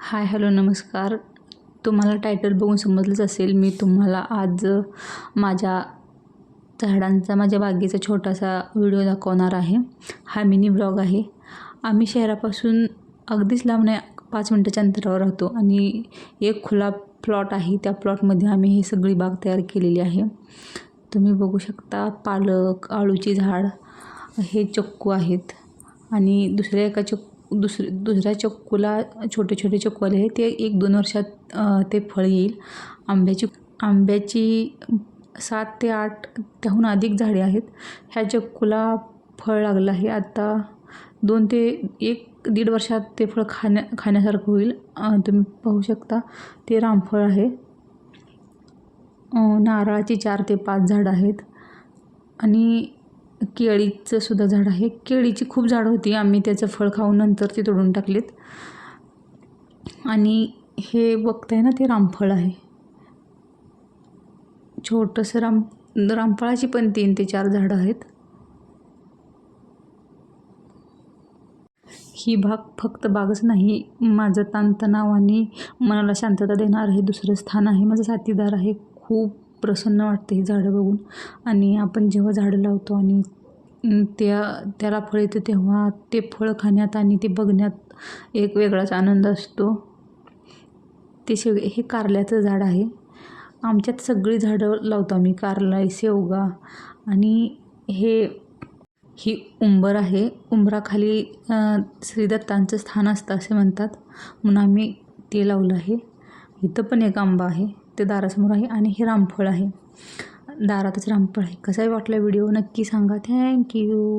Hi hello नमस्कार. तुम्हाला title बघून समजलंच असेल मी तुम्हाला आज माझ्या झाडांचा माझ्या बागेचा छोटासा व्हिडिओ दाखवणार आहे. हा मिनी ब्लॉग आहे. आम्ही शहरापासून अगदीच लांब नाही पाच मिनटाच्या अंतरावर राहतो आणि एक खुला प्लॉट आहे. त्या प्लॉटमध्ये आम्ही ही सगळी बाग तयार केलेली आहे. तुम्ही बघू शकता पालक आळूची झाड हे चक्कू आहेत. आणि दुसऱ्या एका चक्कू दुसरे दुसऱ्या चक्कूला छोटे छोटे चक्कू आले आहे ते एक दोन वर्षात ते फळ येईल. आंब्याची आंब्याची सात ते आठ त्याहून अधिक झाडे आहेत. ह्या चक्कूला फळ लागलं आहे. आता दोन ते एक दीड वर्षात ते फळ खाण्या खाण्यासारखं होईल. तुम्ही पाहू शकता ते रामफळ आहे. नारळाची चार ते पाच झाडं आहेत. आणि केळीचं सुद्धा झाड आहे. केळीची खूप झाडं होती. आम्ही त्याचं फळ खाऊन नंतर ते तोडून टाकलेत. आणि हे बघताय ना ते रामफळ आहे. छोटंसं राम रामफळाची पण तीन ते चार झाडं आहेत. ही बाग फक्त बागच नाही माझं ताणतणाव आणि मनाला शांतता देणारं हे दुसरं स्थान आहे. माझा साथीदार आहे. खूप प्रसन्न वाटते ही झाडं बघून. आणि आपण जेव्हा झाडं लावतो आणि त्या त्याला फळ येतं तेव्हा ते फळ खाण्यात आणि ते बघण्यात एक वेगळाच आनंद असतो. ते शेव हे कारल्याचं झाड आहे. आमच्यात सगळी झाडं लावतो आम्ही कारला शेवगा आणि हे ही उंबर आहे. उंबराखाली श्रीदत्तांचं स्थान असतं असे म्हणतात. म्हणून आम्ही ते लावलं आहे. इथं पण एक आंबा आहे. ते दारासमोर आहे आणि हे रामफळ आहे. दारातच रामफळ आहे. कसाही वाटला व्हिडिओ नक्की सांगा. थँक्यू